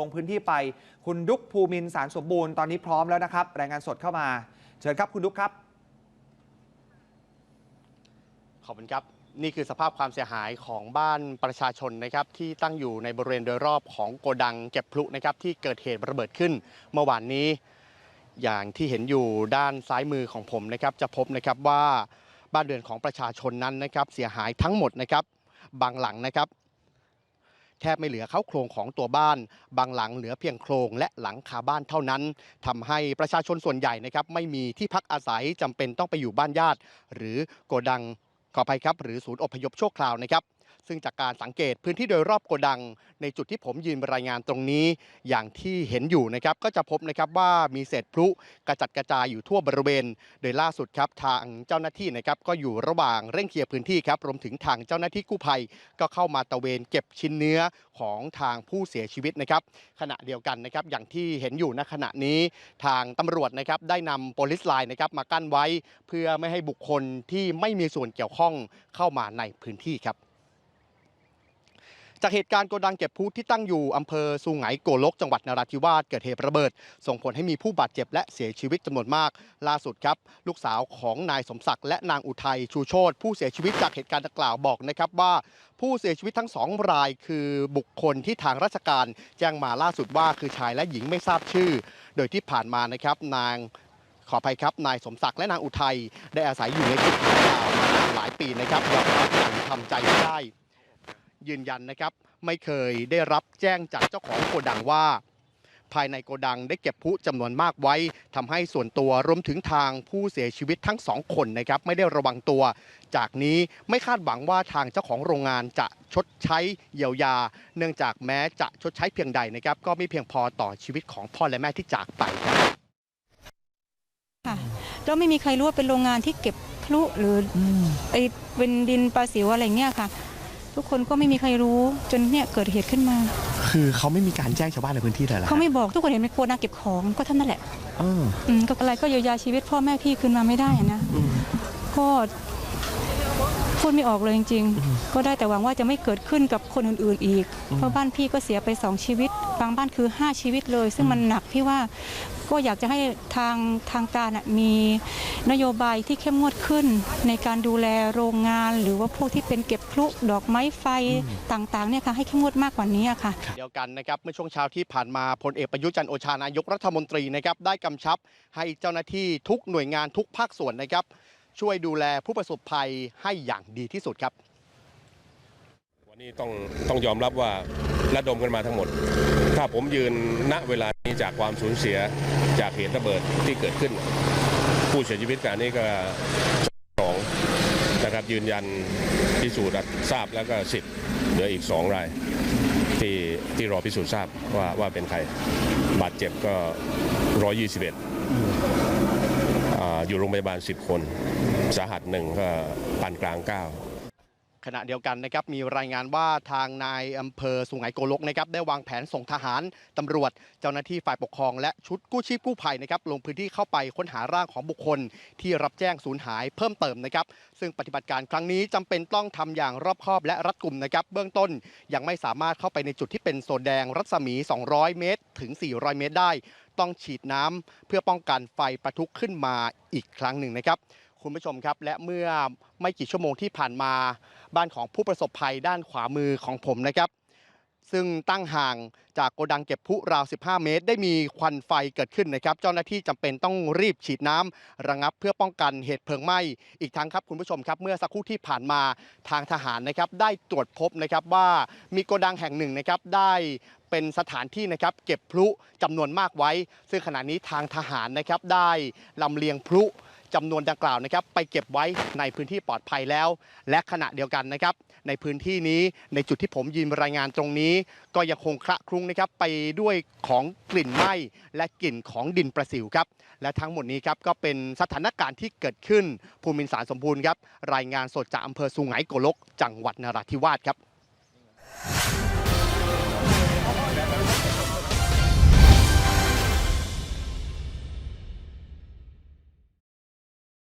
ลงพื้นที่ไป คุณดุกภูมินสารสมบูรณ์ตอนนี้พร้อมแล้วนะครับ รายงานสดเข้ามา เชิญครับคุณดุกครับ ขอบคุณครับนี่คือสภาพความเสียหายของบ้านประชาชนนะครับที่ตั้งอยู่ในบริเวณโดยรอบของโกดังเก็บพลุนะครับที่เกิดเหตุระเบิดขึ้นเมื่อวานนี้ อย่างที่เห็นอยู่ด้านซ้ายมือของผมนะครับจะพบนะครับว่าบ้านเรือนของประชาชนนั้นนะครับเสียหายทั้งหมดนะครับบางหลังนะครับ แทบไม่เหลือเขาโครงของตัวบ้าน บางหลังเหลือเพียงโครงและหลังคาบ้านเท่านั้นทำให้ประชาชนส่วนใหญ่นะครับไม่มีที่พักอาศัยจำเป็นต้องไปอยู่บ้านญาติ หรือโกดังขออภัยครับ หรือศูนย์อพยพชั่วคราวนะครับ ซึ่งจากการสังเกตพื้นที่โดยรอบโกดังในจุดที่ผมยืนรายงานตรงนี้อย่างที่เห็นอยู่นะครับก็จะพบนะครับว่ามีเศษพลุกระจัดกระจายอยู่ทั่วบริเวณ โดยล่าสุดครับทางเจ้าหน้าที่นะครับก็อยู่ระหว่างเร่งเคลียร์พื้นที่ครับรวมถึงทางเจ้าหน้าที่กู้ภัย ก็เข้ามาตระเวนเก็บชิ้นเนื้อของทางผู้เสียชีวิตนะครับ ขณะเดียวกันนะครับอย่างที่เห็นอยู่ณขณะนี้ทางตำรวจนะครับได้นำโพลิสไลน์นะครับมากั้นไว้ เพื่อไม่ให้บุคคลที่ไม่มีส่วนเกี่ยวข้องเข้ามาในพื้นที่ครับ จากเหตุการณ์โกดังเก็บพุที่ตั้งอยู่อำเภอสุไหงโกลกจังหวัดนราธิวาสเกิดเหตุระเบิด ส่งผลให้มีผู้บาดเจ็บและเสียชีวิตจำนวนมาก ล่าสุดครับ ลูกสาวของนายสมศักดิ์และนางอุทัยชูโชตผู้เสียชีวิตจากเหตุการณ์ดังกล่าวบอกนะครับว่าผู้เสียชีวิตทั้งสองรายคือบุคคลที่ทางราชการแจ้งมาล่าสุดว่าคือชายและหญิงไม่ทราบชื่อ โดยที่ผ่านมานะครับนางขออภัยครับนายสมศักดิ์และนางอุทัยได้อาศัยอยู่ในจุดดังกล่าวมานานหลายปีนะครับยอมรับอย่าทำใจไม่ได้ ยืนยันนะครับ ไม่เคยได้รับแจ้งจากเจ้าของโกดังว่า ภายในโกดังได้เก็บพลุจำนวนมากไว้ทำให้ส่วนตัวรวมถึงทางผู้เสียชีวิตทั้งสองคนนะครับ ไม่ได้ระวังตัว จากนี้ไม่คาดหวังว่าทางเจ้าของโรงงานจะชดใช้เยียวยา เนื่องจากแม้จะชดใช้เพียงใดนะครับ ก็ไม่เพียงพอต่อชีวิตของพ่อและแม่ที่จากไปครับค่ะแล้วไม่มีใครรู้ว่าเป็นโรงงานที่เก็บพลุหรืออไอเป็นดินปลาสิวอะไรเงี้ยค่ะ ทุกคนก็ไม่มีใครรู้จนเนี่ยเกิดเหตุขึ้นมา คือเขาไม่มีการแจ้งชาวบ้านในพื้นที่เลยเหรอเขาไม่บอกทุกคนเห็นเป็นโกดังเก็บของก็เท่านั้นแหละเอออืมก็อะไรก็เยียวยาชีวิตพ่อแม่พี่คืนมาไม่ได้อะนะอืมก็ พูดไม่ออกเลยจริงๆ ก็ได้แต่หวังว่าจะไม่เกิดขึ้นกับคนอื่นๆอีก เพราะบ้านพี่ก็เสียไปสองชีวิต บางบ้านคือ 5 ชีวิตเลย ซึ่งมันหนักพี่ว่าก็อยากจะให้ทางทางการอะมีนโยบายที่เข้มงวดขึ้น ในการดูแลโรงงาน หรือว่าพวกที่เป็นเก็บพลุดอกไม้ไฟต่างๆเนี่ยค่ะให้เข้มงวดมากกว่านี้อะค่ะ เดียวกันนะครับเมื่อช่วงเช้าที่ผ่านมาพลเอกประยุทธ์จันทร์โอชานายกรัฐมนตรีนะครับได้กำชับให้เจ้าหน้าที่ทุกหน่วยงานทุกภาคส่วนนะครับ ช่วยดูแลผู้ประสบภัยให้อย่างดีที่สุดครับ วันนี้ต้องต้องยอมรับว่าระดมกันมาทั้งหมด ถ้าผมยืนณเวลานี้จากความสูญเสียจากเหตุระเบิดที่เกิดขึ้น ผู้เสียชีวิตขณะนี้ก็สองนะครับยืนยันพิสูจน์ทราบแล้วก็สิบเหลืออีกสองรายที่ที่รอพิสูจน์ทราบว่าว่าเป็นใครบาดเจ็บก็ร้อยยี่สิบเอ็ดอยู่โรงพยาบาล 10 คน สาหัสหนึ่งก็ปานกลางเก้าขณะเดียวกันนะครับมีรายงานว่าทางนายอำเภอสุไหงโกลกนะครับได้วางแผนส่งทหารตำรวจ เจ้าหน้าที่ฝ่ายปกครองและชุดกู้ชีพกู้ภัยนะครับลงพื้นที่เข้าไปค้นหาร่างของบุคคล ที่รับแจ้งสูญหายเพิ่มเติมนะครับซึ่งปฏิบัติการครั้งนี้จำเป็นต้องทำอย่างรอบคอบและรัดกุมนะครับเบื้องต้นยังไม่สามารถเข้าไปในจุดที่เป็นโซนแดงรัศมี 200 เมตร ถึง 400 เมตรได้ ต้องฉีดน้ำเพื่อป้องกันไฟประทุขึ้นมาอีกครั้งหนึ่งนะครับ คุณผู้ชมครับ และเมื่อไม่กี่ชั่วโมงที่ผ่านมาบ้านของผู้ประสบภัยด้านขวามือของผมนะครับ ซึ่งตั้งห่างจากโกดังเก็บพลุราว 15 เมตร ได้มีควันไฟเกิดขึ้นนะครับ เจ้าหน้าที่จำเป็นต้องรีบฉีดน้ำระงับเพื่อป้องกันเหตุเพลิงไหม้อีกทั้งครับคุณผู้ชมครับ เมื่อสักครู่ที่ผ่านมาทางทหารนะครับ ได้ตรวจพบนะครับว่ามีโกดังแห่งหนึ่งนะครับได้เป็นสถานที่นะครับเก็บพลุจำนวนมากไว้ ซึ่งขณะนี้ทางทหารนะครับได้ลำเลียงพลุ จำนวนดังกล่าวนะครับไปเก็บไว้ในพื้นที่ปลอดภัยแล้ว และขณะเดียวกันนะครับ ในพื้นที่นี้ในจุดที่ผมยืนรายงานตรงนี้ ก็ยังคงคละคลุ้งนะครับไปด้วยของกลิ่นไหม้และกลิ่นของดินประสิวครับ และทั้งหมดนี้ครับก็เป็นสถานการณ์ที่เกิดขึ้นภูมินสารสมบูรณ์ครับรายงานสดจากอำเภอสุไหงโกลก จังหวัดนราธิวาสครับ